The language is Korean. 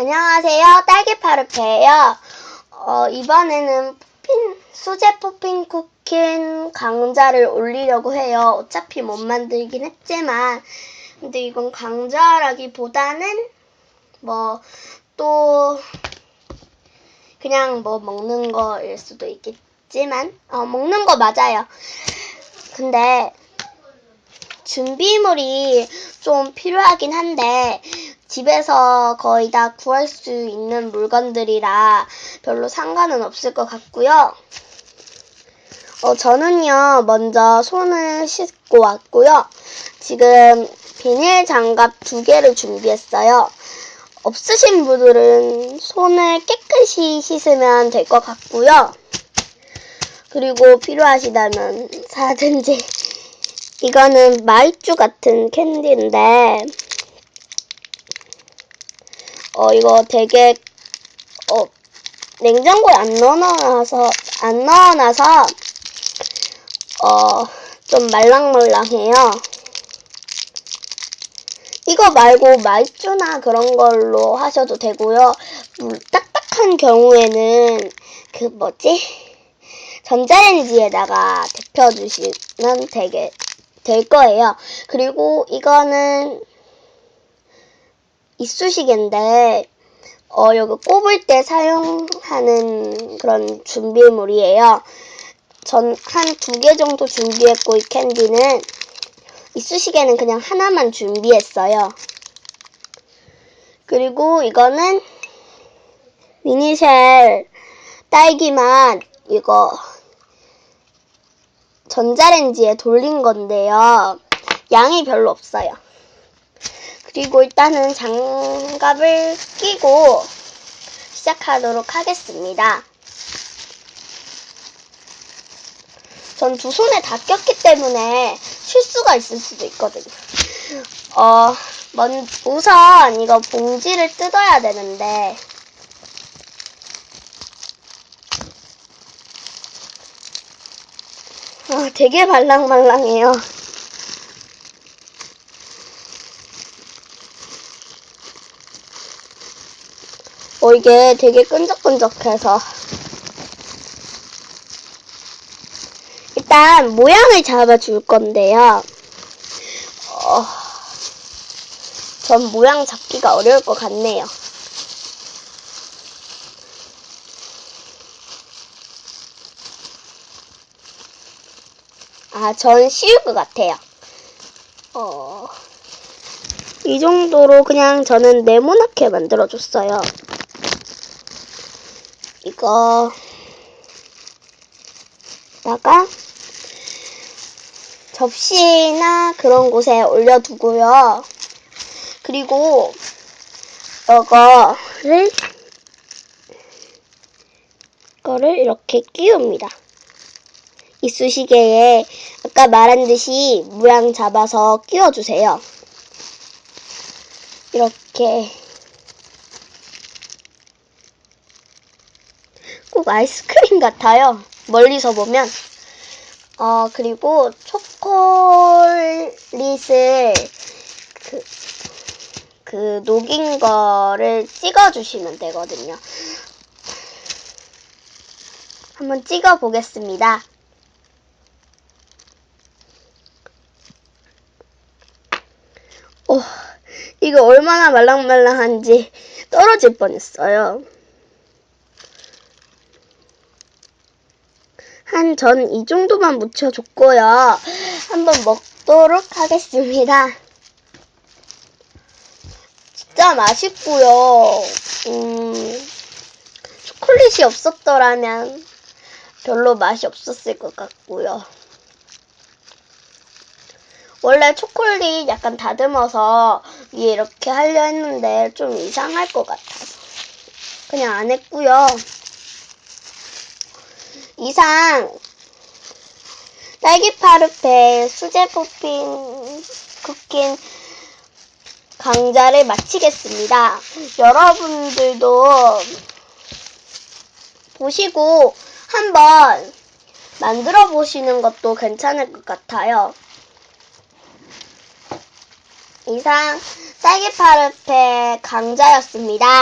안녕하세요. 딸기파르페예요. 어, 이번에는 핀, 수제 푸핀 쿠킨 강자를 올리려고 해요. 어차피 못 만들긴 했지만, 근데 이건 강자라기보다는 뭐 또 그냥 뭐 먹는 거일 수도 있겠지만, 어, 먹는 거 맞아요. 근데 준비물이 좀 필요하긴 한데 집에서 거의 다 구할 수 있는 물건들이라 별로 상관은 없을 것 같고요. 어, 저는요, 먼저 손을 씻고 왔고요. 지금 비닐 장갑 두 개를 준비했어요. 없으신 분들은 손을 깨끗이 씻으면 될 것 같고요. 그리고 필요하시다면 사든지. 이거는 마이쮸 같은 캔디인데, 어, 이거 되게, 어, 냉장고에 안 넣어놔서, 안 넣어놔서, 어, 좀 말랑말랑해요. 이거 말고 마이쮸나 그런 걸로 하셔도 되고요. 음, 딱딱한 경우에는, 그 뭐지? 전자레인지에다가 데펴주시면 되게, 될 거예요. 그리고 이거는, 이쑤시개인데 어 여기 꼽을 때 사용하는 그런 준비물이에요. 전 한 두 개 정도 준비했고 이 캔디는 이쑤시개는 그냥 하나만 준비했어요. 그리고 이거는 미니쉘 딸기맛 이거 전자레인지에 돌린 건데요. 양이 별로 없어요. 그리고 일단은 장갑을 끼고 시작하도록 하겠습니다. 전 두 손에 다 꼈기 때문에 실수가 있을 수도 있거든요. 어, 먼, 우선 이거 봉지를 뜯어야 되는데, 아, 되게 말랑말랑해요. 어, 이게 되게 끈적끈적해서. 일단, 모양을 잡아줄 건데요. 어, 전 모양 잡기가 어려울 것 같네요. 아, 전 쉬울 것 같아요. 어, 이 정도로 그냥 저는 네모나게 만들어줬어요. 이거 다가 접시나 그런 곳에 올려두고요. 그리고 이거를 이거를 이렇게 끼웁니다. 이쑤시개에 아까 말한 듯이 모양 잡아서 끼워주세요. 이렇게 꼭 아이스크림 같아요. 멀리서 보면. 어, 그리고 초콜릿을 그, 그 녹인 거를 찍어주시면 되거든요. 한번 찍어 보겠습니다. 오, 이거 얼마나 말랑말랑한지 떨어질 뻔했어요. 한 전 이 정도만 묻혀줬고요. 한번 먹도록 하겠습니다. 진짜 맛있고요. 음, 초콜릿이 없었더라면 별로 맛이 없었을 것 같고요. 원래 초콜릿 약간 다듬어서 위에 이렇게 하려 했는데 좀 이상할 것 같아서 그냥 안 했고요. 이상 딸기 파르페 수제 푸핀 쿠킨 강좌를 마치겠습니다. 여러분들도 보시고 한번 만들어 보시는 것도 괜찮을 것 같아요. 이상 딸기 파르페 강좌였습니다.